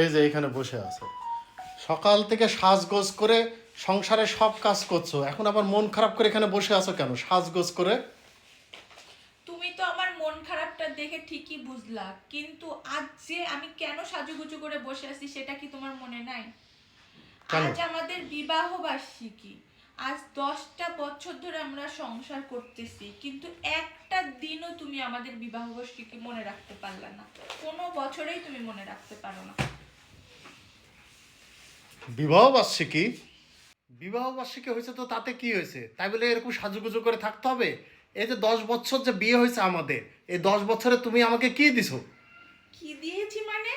এই যে এখানে বসে আছে। সকাল থেকে সাজগোজ করে সংসারে সব কাজ করছ। এখন আবার মন খারাপ করে এখানে বসে আছো কেন? সাজগোজ করে? তুমি তো আমার মন খারাপটা দেখে ঠিকই বুঝলা। কিন্তু আজ যে আমি কেন সাজুগুজু করে বসে আছি সেটা কি তোমার মনে নাই? আজ আমাদের বিবাহ বার্ষিকী। আজ দশটা বছর ধরে আমরা সংসার করতেছি। কিন্তু একটা দিনও তুমি আমাদের বিবাহ বার্ষিকী মনে রাখতে পারলা না। কোনো বছরেই তুমি মনে রাখতে পারো না। বিবাহ বার্ষিকী বিবাহ বার্ষিকী হয়েছে তো তাতে কি হয়েছে? তাই বলে এরকম সাজুগুজু করে থাকতে হবে? এই যে দশ বছর যে বিয়ে হয়েছে আমাদের এই দশ বছরে তুমি আমাকে কি দিছো? কি দিয়েছি মানে?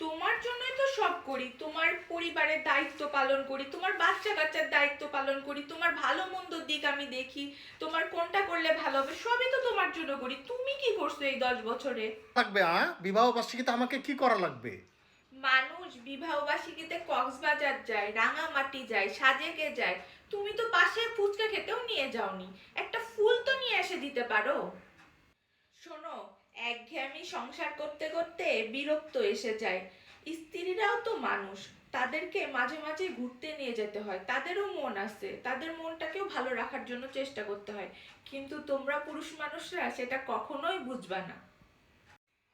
তোমার জন্যই তো সব করি। তোমার পরিবারের দায়িত্ব পালন করি তোমার বাচ্চা কাচ্চার দায়িত্ব পালন করি তোমার ভালো মন্দ দিক আমি দেখি তোমার কোনটা করলে ভালো হবে সবই তো তোমার জন্য করি। তুমি কি করছ এই দশ বছরে? লাগবে হ্যাঁ বিবাহ বার্ষিকীতে আমাকে কি করা লাগবে? মানুষ বিবাহ বার্ষিকীতে কক্সবাজার যায়, রাঙামাটি যায়, সাজেকে যায়। তুমি তো পাশে ফুচকা খেতেও নিয়ে যাওনি। একটা ফুল তো নিয়ে এসে দিতে পারো। শোনো, একঘেয়েমি সংসার করতে করতে বিরক্ত এসে যায়। স্ত্রীরাও তো মানুষ, তাদেরকে মাঝে মাঝে ঘুরতে নিয়ে যেতে হয়। তাদেরও মন আছে, তাদের মনটাকেও ভালো রাখার জন্য চেষ্টা করতে হয়। কিন্তু তোমরা পুরুষ মানুষরা সেটা কখনোই বুঝবা না।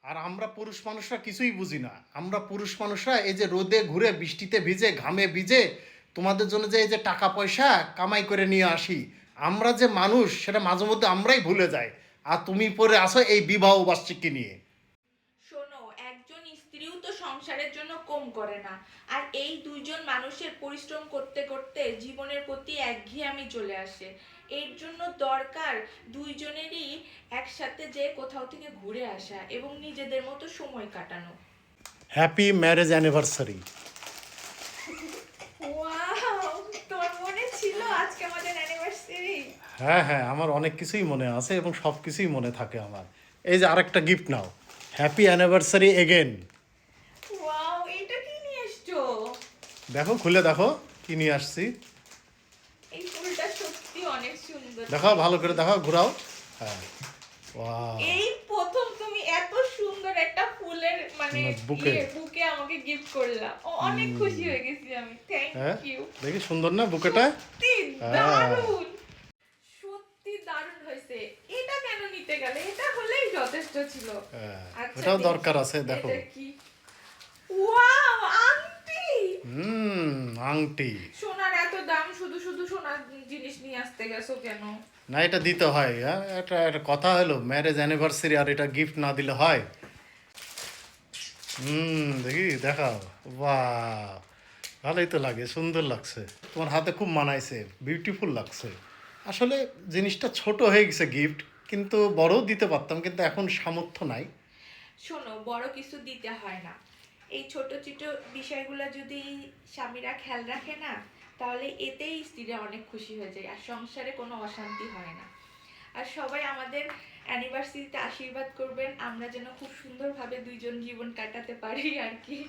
আর আমরা পুরুষ মানুষরা কিছুই বুঝি না। আমরা পুরুষ মানুষরা এই যে রোদে ঘুরে, বৃষ্টিতে ভিজে, ঘামে ভিজে তোমাদের জন্য যে এই যে টাকা পয়সা কামাই করে নিয়ে আসি, আমরা যে মানুষ, সেটা মাঝে মধ্যে আমরাই ভুলে যাই। আর তুমি পরে আসো এই বিবাহ বার্ষিকী নিয়ে। শোনো, একজন স্ত্রীও তো সংসারের কম করে না। আর এই দুইজন মানুষের পরিশ্রম করতে করতে জীবনের প্রতি একঘেয়েমি চলে আসে। এর জন্য দরকার দুইজনেরই একসাথে যে কোথাও থেকে ঘুরে আসা এবং নিজেদের মতো সময় কাটানো। হ্যাপি ম্যারেজ অ্যানিভার্সারি ওয়াও তোমার মনে ছিল আজকে আমাদের অ্যানিভার্সারি হ্যাঁ হ্যাঁ আমার অনেক কিছুই মনে আছে এবং সব কিছুই মনে থাকে আমার। এই যে আরেকটা গিফট নাও। হ্যাপি অ্যানিভার্সারি এগেন ওয়াও এটা কি নিয়ে এসছো দেখো খুলে দেখো কি নিয়ে আসছি। এই ফুলটা সত্যি অনেক সুন্দর। দেখো ভালো করে দেখো ঘোরাও। হ্যাঁ এই প্রথম তুমি এত সুন্দর একটা ফুলের মানে বুকে। বুকে আমাকে গিফট করলা। অনেক খুশি হয়ে গেছি আমি। থ্যাংক ইউ দেখি সুন্দর না বুকেটা? সত্যি হ্যাঁ। দারুণ। সত্যি দারুণ হয়েছে। এটা কেন নিতে গেলে? এটা হলেই যথেষ্ট ছিল। হ্যাঁ, আচ্ছা, ওটাও দরকার আছে দেখো। কি ওয়াও আংটি হুম আংটি সোনার এত দাম শুধু শুধু সোনার জিনিস নিয়ে আসতে গেছো কেন? না এটা দিতে হয় হ্যাঁ? এটা একটা কথা হলো ম্যারেজ অ্যানিভার্সারি আর এটা গিফট না দিলে হয়। হুম দেখি দেখাও। বাহ ভালোই তো লাগে সুন্দর লাগছে। তোমার হাতে খুব মানাইছে বিউটিফুল লাগছে। আসলে জিনিসটা ছোট হয়ে গেছে গিফট কিন্তু বড়ও দিতে পারতাম কিন্তু এখন সামর্থ্য নাই। শোনো বড় কিছু দিতে হয় না। এই ছোট ছোট বিষয়গুলো যদি স্বামীরা খেয়াল রাখে না, তাহলে এতেই স্ত্রীরা অনেক খুশি হয়ে যায় আর সংসারে কোনো অশান্তি হয় না। আর সবাই আমাদের অ্যানিভার্সারিতে আশীর্বাদ করবেন, আমরা যেন খুব সুন্দরভাবে দুইজন জীবন কাটাতে পারি আর কি।